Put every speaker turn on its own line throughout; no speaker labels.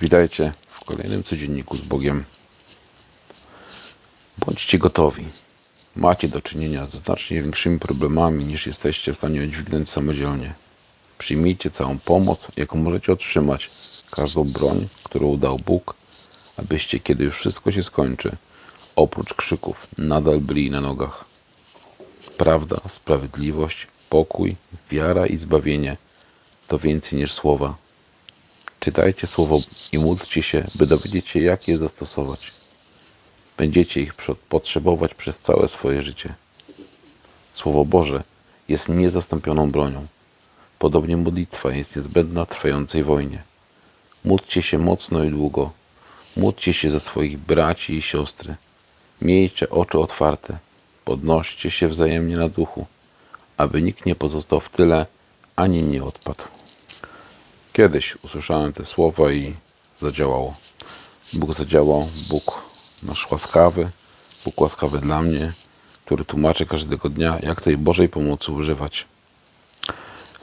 Witajcie w kolejnym codzienniku z Bogiem. Bądźcie gotowi. Macie do czynienia z znacznie większymi problemami niż jesteście w stanie udźwignąć samodzielnie. Przyjmijcie całą pomoc, jaką możecie otrzymać, każdą broń, którą dał Bóg, abyście, kiedy już wszystko się skończy, oprócz krzyków, nadal byli na nogach. Prawda, sprawiedliwość, pokój, wiara i zbawienie to więcej niż słowa. Czytajcie słowo i módlcie się, by dowiedzieć się, jak je zastosować. Będziecie ich potrzebować przez całe swoje życie. Słowo Boże jest niezastąpioną bronią. Podobnie modlitwa jest niezbędna trwającej wojnie. Módlcie się mocno i długo. Módlcie się za swoich braci i siostry. Miejcie oczy otwarte. Podnoście się wzajemnie na duchu, aby nikt nie pozostał w tyle, ani nie odpadł. Kiedyś usłyszałem te słowa i zadziałało. Bóg zadziałał, Bóg nasz łaskawy, Bóg łaskawy dla mnie, który tłumaczy każdego dnia, jak tej Bożej pomocy używać.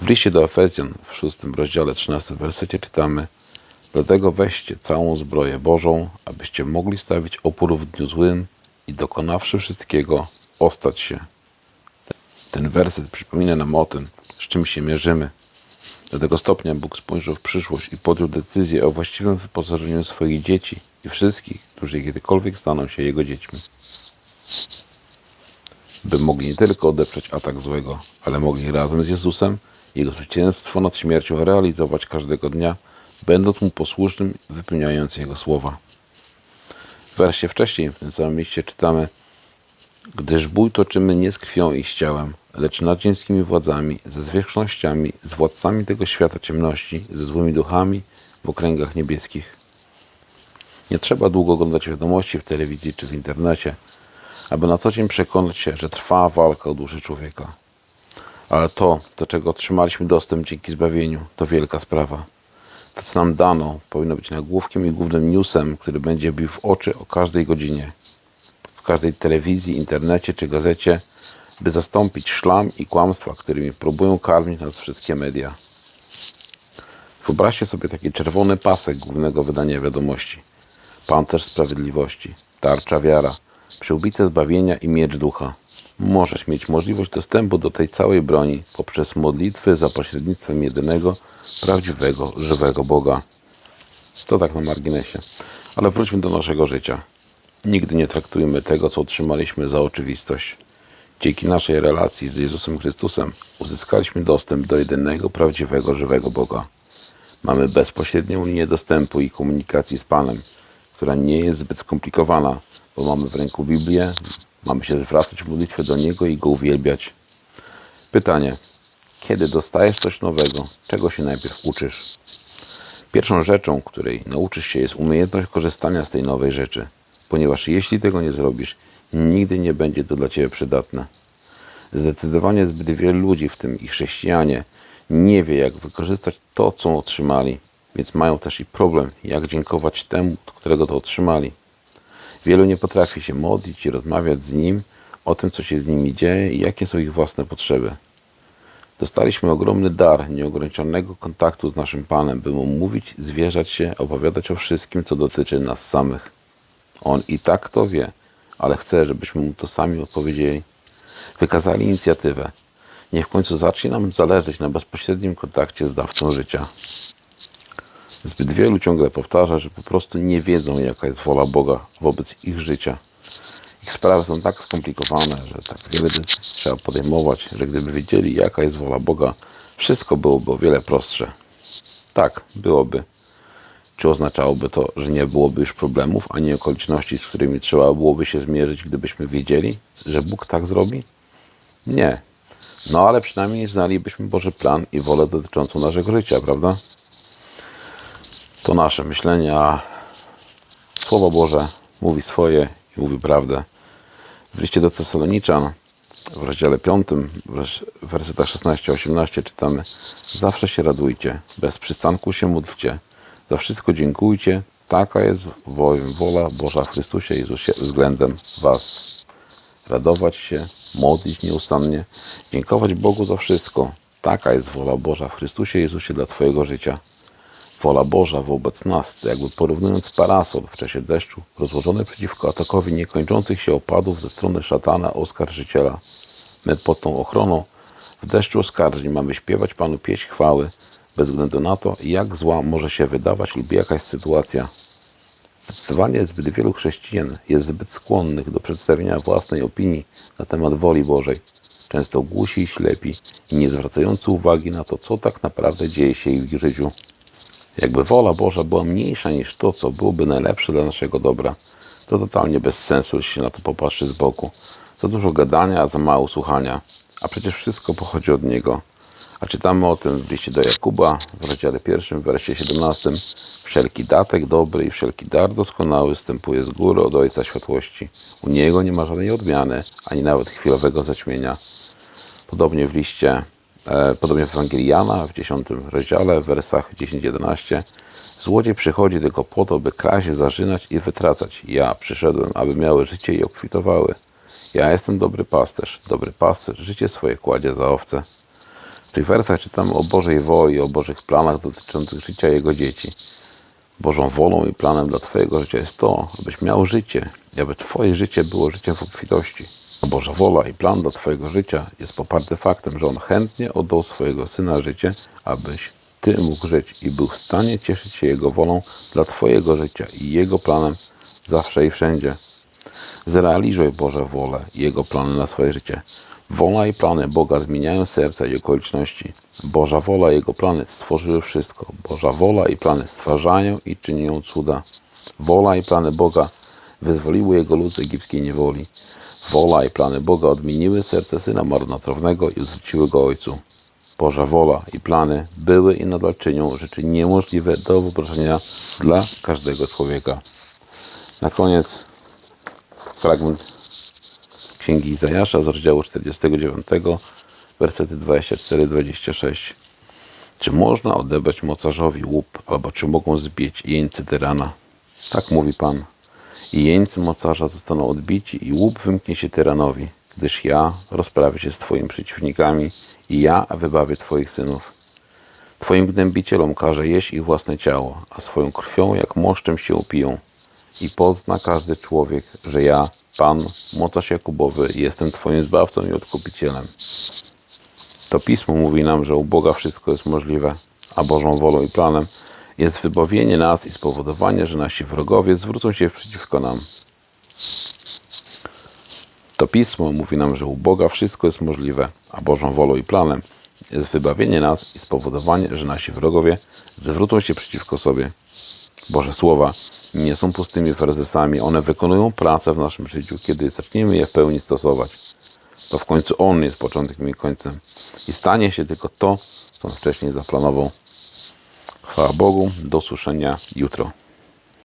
W liście do Efezjan w szóstym rozdziale 13 wersecie czytamy Dlatego weźcie całą zbroję Bożą, abyście mogli stawić opór w dniu złym i dokonawszy wszystkiego, ostać się. Ten werset przypomina nam o tym, z czym się mierzymy. Do tego stopnia Bóg spojrzał w przyszłość i podjął decyzję o właściwym wyposażeniu swoich dzieci i wszystkich, którzy kiedykolwiek staną się Jego dziećmi. By mogli nie tylko odeprzeć atak złego, ale mogli razem z Jezusem Jego zwycięstwo nad śmiercią realizować każdego dnia, będąc Mu posłusznym, wypełniając Jego słowa. W wersie wcześniej w tym samym mieście czytamy Gdyż bój toczymy nie z krwią i z ciałem, lecz nad ziemskimi władzami, ze zwierzchnościami, z władcami tego świata ciemności, ze złymi duchami w okręgach niebieskich. Nie trzeba długo oglądać wiadomości w telewizji czy w internecie, aby na co dzień przekonać się, że trwa walka o duszę człowieka. Ale to, do czego otrzymaliśmy dostęp dzięki zbawieniu, to wielka sprawa. To, co nam dano, powinno być nagłówkiem i głównym newsem, który będzie bił w oczy o każdej godzinie każdej telewizji, internecie czy gazecie, by zastąpić szlam i kłamstwa, którymi próbują karmić nas wszystkie media. Wyobraźcie sobie taki czerwony pasek głównego wydania wiadomości. Pancerz sprawiedliwości, tarcza wiara, przyłbice zbawienia i miecz ducha. Możesz mieć możliwość dostępu do tej całej broni poprzez modlitwy za pośrednictwem jedynego, prawdziwego, żywego Boga. To tak na marginesie. Ale wróćmy do naszego życia. Nigdy nie traktujmy tego, co otrzymaliśmy, za oczywistość. Dzięki naszej relacji z Jezusem Chrystusem uzyskaliśmy dostęp do jedynego, prawdziwego, żywego Boga. Mamy bezpośrednią linię dostępu i komunikacji z Panem, która nie jest zbyt skomplikowana, bo mamy w ręku Biblię, mamy się zwracać w modlitwie do Niego i Go uwielbiać. Pytanie. Kiedy dostajesz coś nowego, czego się najpierw uczysz? Pierwszą rzeczą, której nauczysz się, jest umiejętność korzystania z tej nowej rzeczy, ponieważ jeśli tego nie zrobisz, nigdy nie będzie to dla Ciebie przydatne. Zdecydowanie zbyt wielu ludzi, w tym i chrześcijanie, nie wie, jak wykorzystać to, co otrzymali, więc mają też i problem, jak dziękować temu, którego to otrzymali. Wielu nie potrafi się modlić i rozmawiać z Nim o tym, co się z nimi dzieje i jakie są ich własne potrzeby. Dostaliśmy ogromny dar nieograniczonego kontaktu z naszym Panem, by Mu mówić, zwierzać się, opowiadać o wszystkim, co dotyczy nas samych. On i tak to wie, ale chce, żebyśmy Mu to sami odpowiedzieli. Wykazali inicjatywę. Niech w końcu zacznie nam zależeć na bezpośrednim kontakcie z dawcą życia. Zbyt wielu ciągle powtarza, że po prostu nie wiedzą, jaka jest wola Boga wobec ich życia. Ich sprawy są tak skomplikowane, że tak wiele decyzji trzeba podejmować, że gdyby wiedzieli, jaka jest wola Boga, wszystko byłoby o wiele prostsze. Tak, byłoby. Czy oznaczałoby to, że nie byłoby już problemów, ani okoliczności, z którymi trzeba byłoby się zmierzyć, gdybyśmy wiedzieli, że Bóg tak zrobi? Nie. No ale przynajmniej znalibyśmy Boży plan i wolę dotyczącą naszego życia, prawda? To nasze myślenie, a Słowo Boże mówi swoje i mówi prawdę. W liście do Tesaloniczan w rozdziale 5, wers- w wersetach 16-18 czytamy Zawsze się radujcie, bez przystanku się módlcie, za wszystko dziękujcie, taka jest wola Boża w Chrystusie Jezusie względem was. Radować się, modlić nieustannie, dziękować Bogu za wszystko. Taka jest wola Boża w Chrystusie Jezusie dla Twojego życia. Wola Boża wobec nas, to jakby porównując parasol w czasie deszczu, rozłożony przeciwko atakowi niekończących się opadów ze strony szatana oskarżyciela. My pod tą ochroną w deszczu oskarżeń mamy śpiewać Panu pieśń chwały, bez względu na to, jak zła może się wydawać lub jakaś sytuacja. Zdecydowanie zbyt wielu chrześcijan jest zbyt skłonnych do przedstawienia własnej opinii na temat woli Bożej, często głusi i ślepi i nie zwracający uwagi na to, co tak naprawdę dzieje się ich życiu. Jakby wola Boża była mniejsza niż to, co byłoby najlepsze dla naszego dobra, to totalnie bez sensu, jeśli się na to popatrzy z boku. Za dużo gadania, a za mało słuchania. A przecież wszystko pochodzi od Niego. A czytamy o tym w liście do Jakuba w rozdziale pierwszym, w wersie 17. Wszelki datek dobry i wszelki dar doskonały wstępuje z góry od Ojca Światłości. U Niego nie ma żadnej odmiany, ani nawet chwilowego zaćmienia. Podobnie w liście, e, podobnie w Ewangelii Jana w 10 rozdziale, w wersach 10-11. Złodziej przychodzi tylko po to, by kraść, zarzynać i wytracać. Ja przyszedłem, aby miały życie i obfitowały. Ja jestem dobry pasterz. Dobry pasterz życie swoje kładzie za owce. Tych wersach czytamy o Bożej woli, o Bożych planach dotyczących życia Jego dzieci. Bożą wolą i planem dla Twojego życia jest to, abyś miał życie i aby Twoje życie było życiem w obfitości. A Boża wola i plan dla Twojego życia jest poparty faktem, że On chętnie oddał swojego Syna życie, abyś Ty mógł żyć i był w stanie cieszyć się Jego wolą dla Twojego życia i Jego planem zawsze i wszędzie. Zrealizuj Boże wolę i Jego plany na swoje życie. Wola i plany Boga zmieniają serca i okoliczności. Boża wola i Jego plany stworzyły wszystko. Boża wola i plany stwarzają i czynią cuda. Wola i plany Boga wyzwoliły Jego lud z egipskiej niewoli. Wola i plany Boga odmieniły serce Syna marnotrawnego i zwróciły Go Ojcu. Boża wola i plany były i nadal czynią rzeczy niemożliwe do wyobrażenia dla każdego człowieka. Na koniec fragment Księgi Izajasza z rozdziału 49, wersety 24-26. Czy można odebrać mocarzowi łup, albo czy mogą zbić jeńcy tyrana? Tak mówi Pan. I jeńcy mocarza zostaną odbici i łup wymknie się tyranowi, gdyż ja rozprawię się z Twoimi przeciwnikami i ja wybawię Twoich synów. Twoim gnębicielom każę jeść ich własne ciało, a swoją krwią jak moszczem się upiją. I pozna każdy człowiek, że ja, Pan, mocarz Jakubowy, jestem Twoim zbawcą i odkupicielem. To pismo mówi nam, że u Boga wszystko jest możliwe, a Bożą wolą i planem jest wybawienie nas i spowodowanie, że nasi wrogowie zwrócą się przeciwko nam. To pismo mówi nam, że u Boga wszystko jest możliwe, a Bożą wolą i planem jest wybawienie nas i spowodowanie, że nasi wrogowie zwrócą się przeciwko sobie. Boże słowa nie są pustymi frazesami, one wykonują pracę w naszym życiu, kiedy zaczniemy je w pełni stosować. To w końcu On jest początkiem i końcem. I stanie się tylko to, co On wcześniej zaplanował. Chwała Bogu, do usłyszenia jutro.